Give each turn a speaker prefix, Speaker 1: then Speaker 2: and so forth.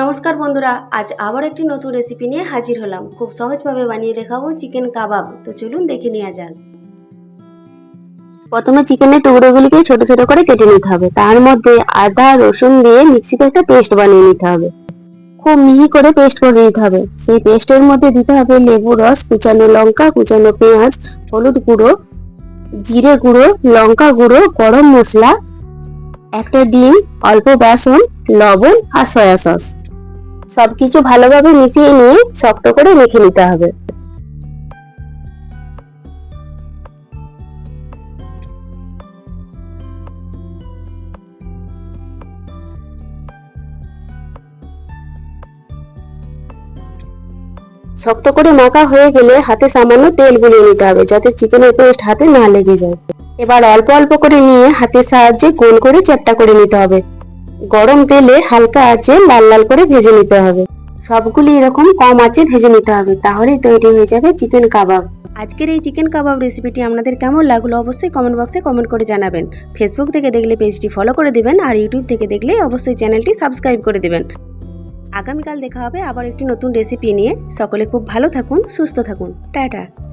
Speaker 1: নমস্কার বন্ধুরা, আজ আবার একটি নতুন রেসিপি নিয়ে হাজির হলাম। খুব সহজভাবে বানিয়ে দেখাবো চিকেন কাবাব তো চলুন দেখে নেওয়া যাক।
Speaker 2: প্রথমে চিকেনের টুকরোগুলিকে ছোট ছোট করে কেটে নিতে হবে। তার মধ্যে আদা, রসুন দিয়ে মিক্সিতে একটা পেস্ট বানিয়ে নিতে হবে। খুব মিহি করে পেস্ট করে নিতে হবে। সেই পেস্টের মধ্যে দিতে হবে লেবু রস, কুচানো লঙ্কা, কুচানো পেঁয়াজ, হলুদ গুঁড়ো, জিরে গুঁড়ো, লঙ্কা গুঁড়ো, গরম মশলা, একটা ডিম, অল্প বেসন, লবণ আর সয়া সস সবকিছু ভালোভাবে মিশিয়ে নিয়ে শক্ত করে মেখে নিতে হবে। শক্ত করে মাখা হয়ে গেলে হাতে সামান্য তেল বুলিয়ে নিতে হবে যাতে চিকেনের পেস্ট হাতে না লেগে যায়। এবার অল্প অল্প করে নিয়ে হাতের সাহায্যে গোল করে চ্যাপটা করে নিতে হবে। গরম তেলে হালকা আঁচে লাল লাল করে ভেজে নিতে হবে। সবগুলি এরকম কম আঁচে ভেজে নিতে হবে, তাহলেই তৈরি হয়ে যাবে চিকেন কাবাব।
Speaker 1: আজকের এই চিকেন কাবাব রেসিপিটি আপনাদের কেমন লাগল অবশ্যই কমেন্ট বক্সে কমেন্ট করে জানাবেন। ফেসবুক থেকে দেখলে পেজটি ফলো করে দেবেন আর ইউটিউব থেকে দেখলে অবশ্যই চ্যানেলটি সাবস্ক্রাইব করে দেবেন। আগামীকাল দেখা হবে আবার একটি নতুন রেসিপি নিয়ে। সকলে খুব ভালো থাকুন, সুস্থ থাকুন। টাটা।